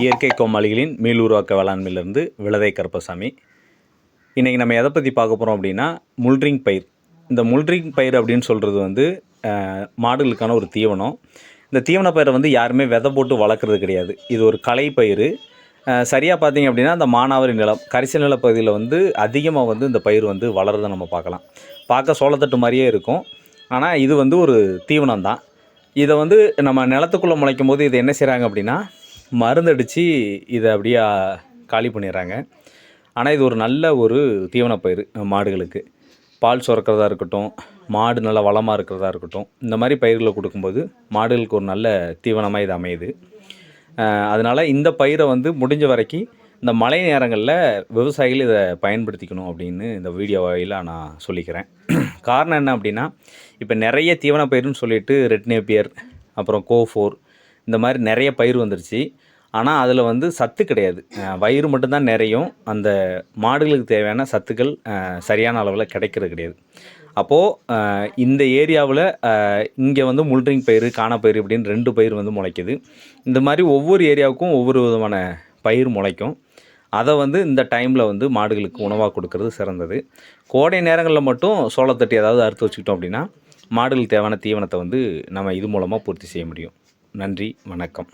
இயற்கை கோமாளிகளின் மீளுருவாக்க வேளாண்மையிலிருந்து விளதை கருப்பசாமி. இன்றைக்கி நம்ம எதை பற்றி பார்க்க போகிறோம் அப்படின்னா முல்ட்ரிங் பயிர். இந்த முல்ட்ரிங் பயிர் அப்படின்னு சொல்கிறது வந்து மாடுகளுக்கான ஒரு தீவனம். இந்த தீவன பயிரை வந்து யாருமே விதை போட்டு வளர்க்குறது கிடையாது. இது ஒரு கலை பயிர் சரியாக பார்த்தீங்க அப்படின்னா அந்த மானாவரி நிலம் கரிசல் நிலப்பகுதியில் வந்து அதிகமாக வந்து இந்த பயிர் வந்து வளர்றதை நம்ம பார்க்கலாம். பார்க்க சோளத்தட்டு மாதிரியே இருக்கும். ஆனால் இது வந்து ஒரு தீவனம் தான் இதை வந்து நம்ம நிலத்துக்குள்ளே முளைக்கும் போது இதை என்ன செய்கிறாங்க அப்படின்னா மருந்தடித்து இதை அப்படியே காலி பண்ணிடுறாங்க ஆனால் இது ஒரு நல்ல ஒரு தீவனப்பயிர் மாடுகளுக்கு. பால் சுரக்கிறதா இருக்கட்டும் மாடு நல்லா வளமாக இருக்கிறதா இருக்கட்டும் இந்த மாதிரி பயிர்களை கொடுக்கும்போது மாடுகளுக்கு ஒரு நல்ல தீவனமாக இது அமையுது. அதனால் இந்த பயிரை வந்து முடிஞ்ச வரைக்கும் இந்த மழை நேரங்களில் விவசாயிகள் இதை பயன்படுத்திக்கணும் அப்படின்னு இந்த வீடியோ வாயிலாக நான் சொல்லிக்கிறேன். காரணம் என்ன அப்படின்னா இப்போ நிறைய தீவன பயிர்னு சொல்லிட்டு ரெட்னேபியர் அப்புறம் கோஃபோர் இந்த மாதிரி நிறைய பயிர் வந்துருச்சு. ஆனால் அதில் வந்து சத்து கிடையாது. வயிறு மட்டும்தான் நிறையும். அந்த மாடுகளுக்கு தேவையான சத்துக்கள் சரியான அளவில் கிடைக்கிறது கிடையாது. அப்போது இந்த ஏரியாவில் இங்கே வந்து முல்ட்ரிங் பயிர் காணப்பயிர் இப்படின்னு ரெண்டு பயிர் வந்து முளைக்குது. இந்த மாதிரி ஒவ்வொரு ஏரியாவுக்கும் ஒவ்வொரு விதமான பயிர் முளைக்கும். அதை வந்து இந்த டைமில் வந்து மாடுகளுக்கு உணவாக கொடுக்கறது சிறந்தது. கோடை நேரங்களில் மட்டும் சோளத்தட்டி ஏதாவது அறுத்து வச்சுக்கிட்டோம் அப்படின்னா மாடுகளுக்கு தேவையான தீவனத்தை வந்து நம்ம இது மூலமாக பூர்த்தி செய்ய முடியும். நன்றி வணக்கம்.